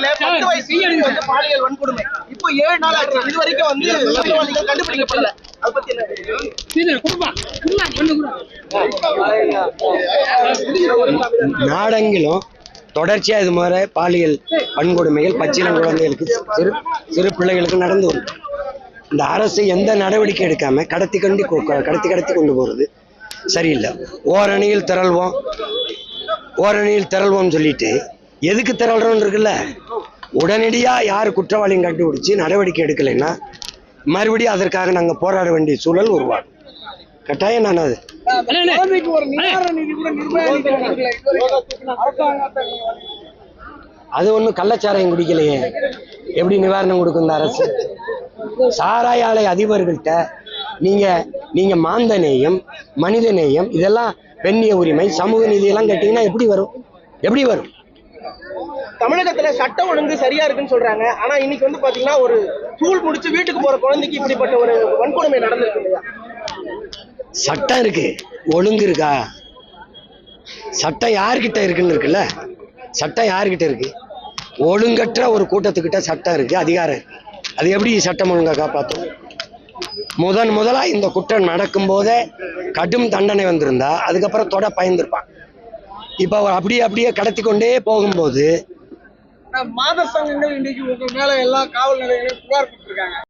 சென்னையில பத்து வயசு சிறுமிக்கு வந்து பாலியல் வன்கொடுமை. இப்போ ஏழு நாள் ஆச்சு. இது வரைக்கும் வந்து குற்றவாளிகள் கண்டுபிடிக்கப்படல அதை பத்தி என்ன நாடெங்கிலும் தொடர்ச்சியாக இது மாதிரி பாலியல் வன்கொடுமைகள் பச்சிளம் குழந்தைகளுக்கு சிறு சிறு பிள்ளைகளுக்கு நடந்து வருது இந்த அரசு எந்த நடவடிக்கை எடுக்காம கடத்தி கண்டி கடத்தி கடத்தி கொண்டு போறது சரியில்லை. ஓரணியில் திரள்வோம். ஓரணியில் திரள்வோம்னு சொல்லிட்டு எதுக்கு திரள்றோம்னு இருக்குல்ல? உடனடியா யார் குற்றவாளியும் கண்டுபிடிச்சு நடவடிக்கை எடுக்கலைன்னா மறுபடியும் அதற்காக நாங்க போராட வேண்டிய சூழல் உருவாகும். கட்டாயம் நான் அது? அது ஒன்றும் கள்ளச்சாராயம் குடிக்கலையே. எப்படி நிவாரணம் கொடுக்கும் இந்த அரசு? சாராய ஆலை அதிபர்கள்ட்ட நீங்க நீங்க மாந்த நேயம் மனித நேயம் இதெல்லாம் பெண்ணிய உரிமை சமூக நீதி எல்லாம் கேட்டீங்கன்னா எப்படி வரும்? எப்படி வரும்? தமிழகத்துல சட்டம் ஒழுங்கு சரியா இருக்குன்னு சொல்றாங்க. ஆனா இன்னைக்கு வந்து பாத்தீங்கன்னா ஒரு ஸ்கூல் முடிச்சு வீட்டுக்கு போற குழந்தைக்கு இப்படிப்பட்ட ஒரு வன்கொடுமை நடந்திருக்கு இல்லையா? சட்டம் இருக்கு. ஒழுங்கு இருக்கா? சட்டம் யார்கிட்ட இருக்குன்னு இருக்குல்ல? சட்டம் யார்கிட்ட இருக்கு? ஒழுங்கற்ற ஒரு கூட்டத்துக்கிட்ட சட்டம் இருக்கு அதிகாரம் இருக்கு. அது எப்படி சட்டம் ஒழுங்கா காப்பாற்றும் முதன் முதலா இந்த குற்றம் நடக்கும் போதே கடும் தண்டனை வந்திருந்தா அதுக்கப்புறம் தொட பயந்துருப்பான் இப்போ அவர் அப்படியே அப்படியே கடத்தி கொண்டே போகும்போது மாத சங்கங்கள் இன்னைக்கு உங்க மேல எல்லா காவல் நிலையங்களும் புகார் கொடுத்துருக்காங்க.